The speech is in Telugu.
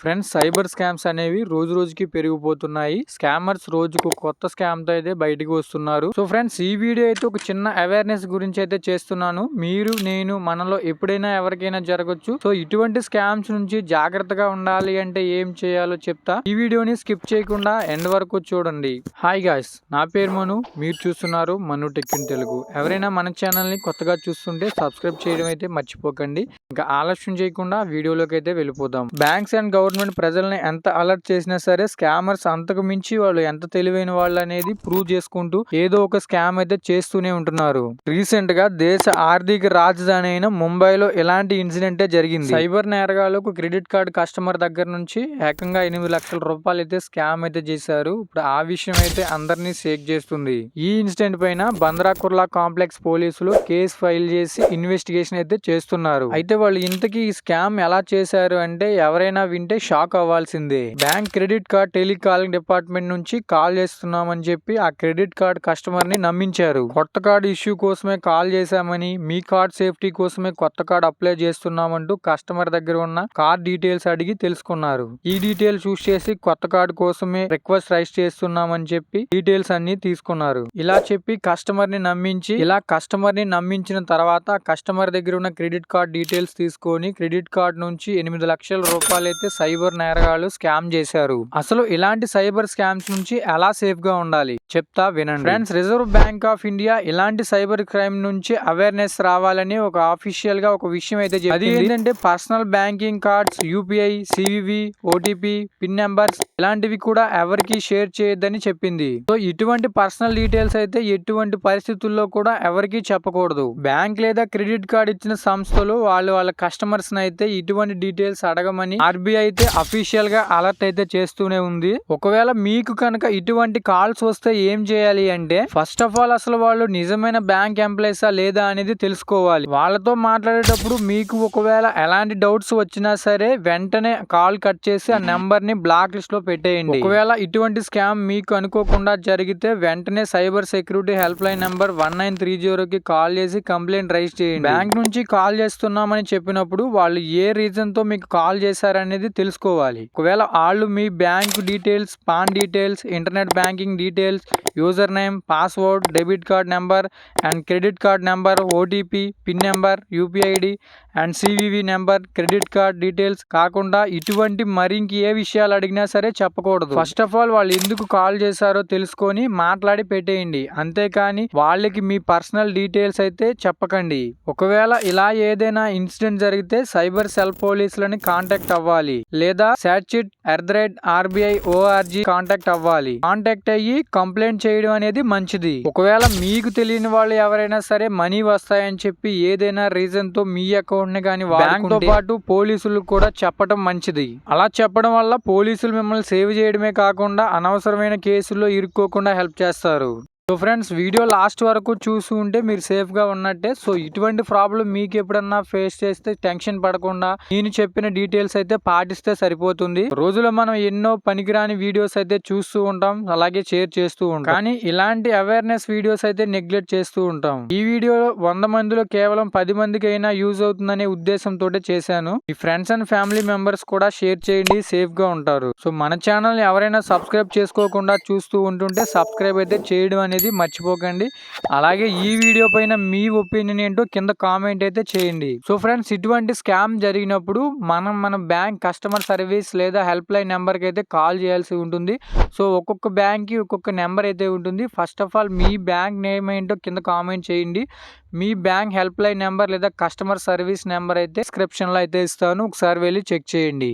ఫ్రెండ్స్ సైబర్ స్కామ్స్ అనేవి రోజు రోజుకి పెరిగిపోతున్నాయి. స్కామర్స్ రోజుకు కొత్త స్కామ్తో అయితే బయటికి వస్తున్నారు. సో ఫ్రెండ్స్ ఈ వీడియో అయితే ఒక చిన్న అవేర్నెస్ గురించి అయితే చేస్తున్నాను. మీరు నేను మనలో ఎప్పుడైనా ఎవరికైనా జరగచ్చు. సో ఇటువంటి స్కామ్స్ నుంచి జాగ్రత్తగా ఉండాలి అంటే ఏం చేయాలో చెప్తా. ఈ వీడియోని స్కిప్ చేయకుండా ఎండ్ వరకు చూడండి. హాయ్ గాయ్స్ నా పేరు మను. మీరు చూస్తున్నారు మను టెక్ ఇన్ తెలుగు. ఎవరైనా మన ఛానల్ని కొత్తగా చూస్తుంటే సబ్స్క్రైబ్ చేయడం అయితే మర్చిపోకండి. ఇంకా ఆలస్యం చేయకుండా వీడియోలోకి అయితే వెళ్ళిపోదాం. బ్యాంక్స్ అండ్ గవర్నమెంట్ ప్రజల్ని ఎంత అలర్ట్ చేసినా సరే స్కామర్స్ అంతకు మించి వాళ్ళు ఎంత తెలివైన వాళ్ళు అనేది ప్రూవ్ చేసుకుంటూ ఏదో ఒక స్కామ్ అయితే చేస్తూనే ఉంటున్నారు. రీసెంట్గా దేశ ఆర్థిక రాజధాని అయిన ముంబైలో ఇలాంటి ఇన్సిడెంటే జరిగింది. సైబర్ నేరగాళ్ళకు క్రెడిట్ కార్డు కస్టమర్ దగ్గర నుంచి ఏకంగా ఎనిమిది లక్షల రూపాయలు అయితే స్కామ్ అయితే చేశారు. ఇప్పుడు ఆ విషయం అయితే అందరినీ షేక్ చేస్తుంది. ఈ ఇన్సిడెంట్ పైన బంద్రా కుర్లా కాంప్లెక్స్ పోలీసులు కేసు ఫైల్ చేసి ఇన్వెస్టిగేషన్ అయితే చేస్తున్నారు. అయితే వాళ్ళు ఇంతకీ ఈ స్కామ్ ఎలా చేశారు అంటే ఎవరైనా వింటే షాక్ అవ్వాల్సిందే. Bank credit card telecalling department నుంచి కాల్ చేస్తున్నామని చెప్పి ఆ క్రెడిట్ కార్డ్ కస్టమర్ని నమ్మించారు. కొత్త కార్డు ఇష్యూ కోసమే కాల్ చేశామని మీ కార్డ్ సేఫ్టీ కోసమే కొత్త కార్డ్ అప్లై చేస్తున్నామంటూ కస్టమర్ దగ్గర ఉన్న కార్డ్ డీటెయిల్స్ అడిగి తెలుసుకున్నారు. ఈ డీటెయిల్స్ చూస్ చేసి కొత్త కార్డు కోసమే రిక్వెస్ట్ రైస్ చేస్తున్నామని చెప్పి డీటెయిల్స్ అన్ని తీసుకున్నారు. ఇలా చెప్పి కస్టమర్ని నమ్మించి ఇలా కస్టమర్ని నమ్మించిన తర్వాత కస్టమర్ దగ్గర ఉన్న క్రెడిట్ కార్డ్ డీటెయిల్స్ తీసుకొని క్రెడిట్ కార్డ్ నుంచి ఎనిమిది లక్షల రూపాయలు అయితే సైబర్ నేరగాళ్ళు స్కామ్ చేశారు. అసలు ఇలాంటి సైబర్ స్కామ్స్ నుంచి ఎలా సేఫ్గా ఉండాలి? చెప్తా వినండి. Friends Reserve Bank of India ఇలాంటి సైబర్ క్రైమ్ నుంచి అవేర్నెస్ రావాలని ఒక ఆఫీషియల్గా ఒక విషయం అయితే అది ఏంటంటే personal banking cards UPI CVV OTP pin numbers ఇలాంటివి కూడా ఎవరికి షేర్ చేయొద్దని చెప్పింది. సో ఇటువంటి పర్సనల్ డీటెయిల్స్ అయితే ఎటువంటి పరిస్థితుల్లో కూడా ఎవరికి చెప్పకూడదు. బ్యాంక్ లేదా క్రెడిట్ కార్డ్ ఇచ్చిన సంస్థలు వాళ్ళు వాళ్ళ కస్టమర్స్ అయితే ఇటువంటి డీటెయిల్స్ అడగమని ఆర్బీఐ అయితే అఫీషియల్గా అలర్ట్ అయితే చేస్తూనే ఉంది. ఒకవేళ మీకు కనుక ఇటువంటి కాల్స్ వస్తే ఏం చేయాలి అంటే ఫస్ట్ ఆఫ్ ఆల్ అసలు వాళ్ళు నిజమైన బ్యాంక్ ఎంప్లాయీసా లేదా అనేది తెలుసుకోవాలి. వాళ్ళతో మాట్లాడేటప్పుడు మీకు ఒకవేళ ఎలాంటి డౌట్స్ వచ్చినా సరే వెంటనే కాల్ కట్ చేసి ఆ నెంబర్ని బ్లాక్ లిస్ట్లో పెట్టేయండి. ఒకవేళ ఇటువంటి స్కామ్ మీకు అనుకోకుండా జరిగితే వెంటనే cyber security help line number one nine three కి కాల్ చేసి కంప్లైంట్ రైజ్ చేయండి. బ్యాంక్ నుంచి కాల్ చేస్తున్నామని చెప్పినప్పుడు వాళ్ళు ఏ రీజన్తో మీకు కాల్ చేశారనేది తెలుసుకోవాలి. ఒకవేళ వాళ్ళు మీ bank details PAN details internet banking details user name password debit card number and credit card number OTP pin number UPI ID and CVV number credit card details కాకుండా ఇటువంటి మరింక ఏ విషయాలు అడిగినా సరే చెప్పకూడదు. ఫస్ట్ ఆఫ్ ఆల్ వాళ్ళు ఎందుకు కాల్ చేశారో తెలుసుకొని మాట్లాడి పెట్టేయండి. అంతేకాని వాళ్ళకి మీ పర్సనల్ డీటెయిల్స్ అయితే చెప్పకండి. ఒకవేళ ఇలా ఏదైనా ఇన్సిడెంట్ జరిగితే సైబర్ సెల్ పోలీసులని కాంటాక్ట్ అవ్వాలి. లేదా sachet at the rate RBI ORG contact అవ్వాలి. కాంటాక్ట్ అయ్యి కంప్లైంట్ చేయడం అనేది మంచిది. ఒకవేళ మీకు తెలియని వాళ్ళు ఎవరైనా సరే మనీ వస్తాయని చెప్పి ఏదైనా రీజన్తో మీ అకౌంట్ని కానీ బ్యాంక్తో పాటు పోలీసులు కూడా చెప్పడం మంచిది. అలా చెప్పడం వల్ల పోలీసులు మిమ్మల్ని సేవ్ చేయడమే కాకుండా అనవసరమైన కేసుల్లో ఇరుక్కోకుండా హెల్ప్ చేస్తారు. సో ఫ్రెండ్స్ వీడియో లాస్ట్ వరకు చూసి ఉంటే మీరు సేఫ్గా ఉన్నట్టే. సో ఇటువంటి ప్రాబ్లం మీకు ఎప్పుడన్నా ఫేస్ చేస్తే టెన్షన్ పడకుండా నేను చెప్పిన డీటెయిల్స్ అయితే పాటిస్తే సరిపోతుంది. రోజులో మనం ఎన్నో పనికిరాని వీడియోస్ అయితే చూస్తూ ఉంటాం అలాగే షేర్ చేస్తూ ఉంటాం. కానీ ఇలాంటి అవేర్నెస్ వీడియోస్ అయితే నెగ్లెక్ట్ చేస్తూ ఉంటాం. ఈ వీడియో వంద మందిలో కేవలం పది మందికి అయినా యూజ్ అవుతుందనే ఉద్దేశంతో చేశాను. మీ ఫ్రెండ్స్ అండ్ ఫ్యామిలీ మెంబర్స్ కూడా షేర్ చేయండి సేఫ్గా ఉంటారు. సో మన ఛానల్ ఎవరైనా సబ్స్క్రైబ్ చేసుకోకుండా చూస్తూ ఉంటుంటే సబ్స్క్రైబ్ అయితే చేయడం అనేది అనేది మర్చిపోకండి. అలాగే ఈ వీడియో పైన మీ ఒపీనియన్ ఏంటో కింద కామెంట్ అయితే చేయండి. సో ఫ్రెండ్స్ ఇటువంటి స్కామ్ జరిగినప్పుడు మనం మన బ్యాంక్ కస్టమర్ సర్వీస్ లేదా హెల్ప్ లైన్ నెంబర్కి అయితే కాల్ చేయాల్సి ఉంటుంది. సో ఒక్కొక్క బ్యాంక్కి ఒక్కొక్క నెంబర్ అయితే ఉంటుంది. ఫస్ట్ ఆఫ్ ఆల్ మీ బ్యాంక్ నేమ్ ఏంటో కింద కామెంట్ చేయండి. మీ బ్యాంక్ హెల్ప్ లైన్ నెంబర్ లేదా కస్టమర్ సర్వీస్ నెంబర్ అయితే డిస్క్రిప్షన్లో అయితే ఇస్తాను. ఒకసారి వెళ్ళి చెక్ చేయండి.